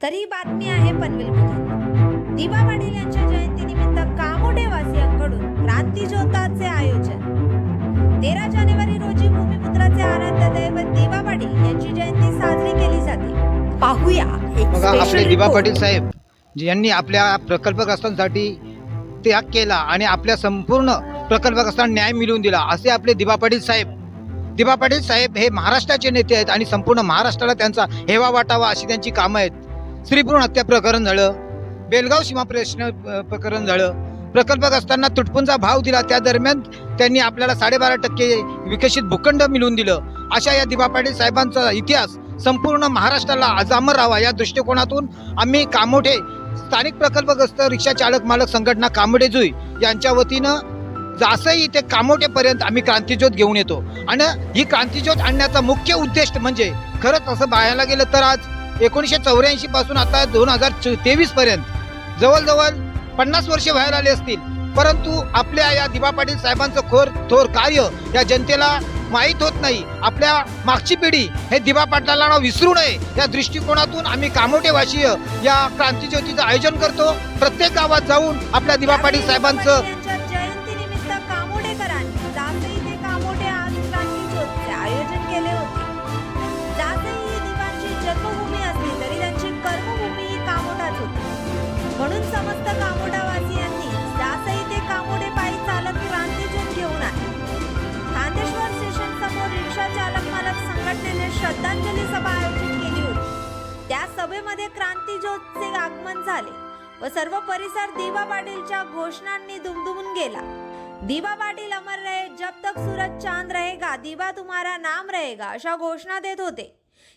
तर ही बातमी आहे पनवेलमधून. दिवा पाटील यांच्या जयंतीनिमित्त कामोडे वासियांकडून क्रांती ज्योताचे आयोजन. तेरा जानेवारी रोजी भूमिपुत्राचे आराध्य दैवत दिवा पाटील यांची जयंती साजरी केली जाते. पाहूया एक बघा आपले report. पाटील साहेब जे यांनी आपल्या प्रकल्पग्रस्तांसाठी त्याग केला आणि आपल्या संपूर्ण प्रकल्पग्रस्तांना न्याय मिळवून दिला असे आपले दिबा पाटील साहेब. दिबा पाटील साहेब हे महाराष्ट्राचे नेते आहेत आणि संपूर्ण महाराष्ट्राला त्यांचा हेवा वाटावा अशी त्यांची कामं आहेत. स्त्रीभ्रूण हत्या प्रकरण झालं बेलगाव सीमा प्रश्न प्रकरण झालं. प्रकल्पग्रस्तांना तुटपुंचा भाव दिला त्या दरम्यान त्यांनी आपल्याला साडेबारा टक्के विकसित भूखंड मिळवून दिलं. अशा या दिबा पाटील साहेबांचा इतिहास संपूर्ण महाराष्ट्राला अजामर राहावा या दृष्टिकोनातून आम्ही कामोठे स्थानिक प्रकल्पग्रस्त रिक्षा चालक मालक संघटना कामोडे जुई यांच्या वतीनं जासई ते कामोटेपर्यंत आम्ही क्रांतीज्योत घेऊन येतो. आणि ही क्रांतीज्योत आणण्याचा मुख्य उद्देश म्हणजे खरंच असं पाहायला गेलं तर आज एकोणीसशे चौऱ्याऐंशी पासून आता दोन हजार तेवीस पर्यंत जवळजवळ पन्नास वर्षे व्हायला आले असतील. परंतु आपल्या या दिबा पाटील साहेबांचं खोर थोर कार्य या जनतेला माहीत होत नाही. आपल्या मागची पिढी हे दिबा नाव विसरू नये. या दृष्टिकोनातून आम्ही कामोठेवासीय या क्रांती ज्योतीचं आयोजन करतो. प्रत्येक गावात जाऊन आपल्या दिबा पाटील साहेबांचं आयोजन केले होते. दिवांची जन्मभूमी असली तरी त्यांची कर्मभूमी ही होती. म्हणून समस्त कामोडावासियांनी श्रद्धांजली सभा आयोजित केली होती. त्या सभेमध्ये क्रांती ज्योतचे आगमन झाले व सर्व परिसर दिवा पाटीलच्या घोषणांनी दुमदुमून गेला. दिवा पाटील अमर रहे जब तक सूरज चांद रहेगा दिवा तुम्हारा नाम रहेगा अशा घोषणा देत होते.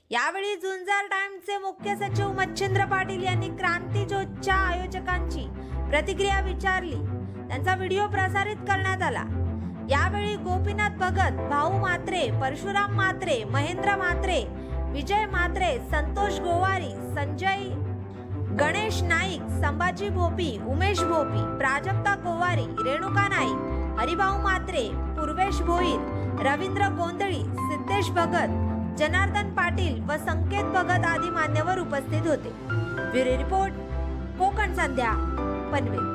यावेळी झुंजार टाइम्सचे मुख्य सचिव मच्छिंद्र पाटील यांनी क्रांती ज्योतच्या आयोजकांची प्रतिक्रिया विचारली. त्यांचा व्हिडिओ प्रसारित करण्यात आला. यावेळी गोपीनाथ भगत भाऊ मात्रे परशुराम मात्रे महेंद्र मात्रे विजय मात्रे संतोष गोवारी संजय गणेश नाईक संभाजी भोपी उमेश भोपी प्राजक्ता गोवारी रेणुका नाईक हरिभाऊ मात्रे पूर्वेश भोईर रवींद्र गोंधळी सिद्धेश भगत जनार्दन पाटील व संकेत भगत आदी मान्यवर उपस्थित होते. Bureau report Konkan Sandhya Panvel.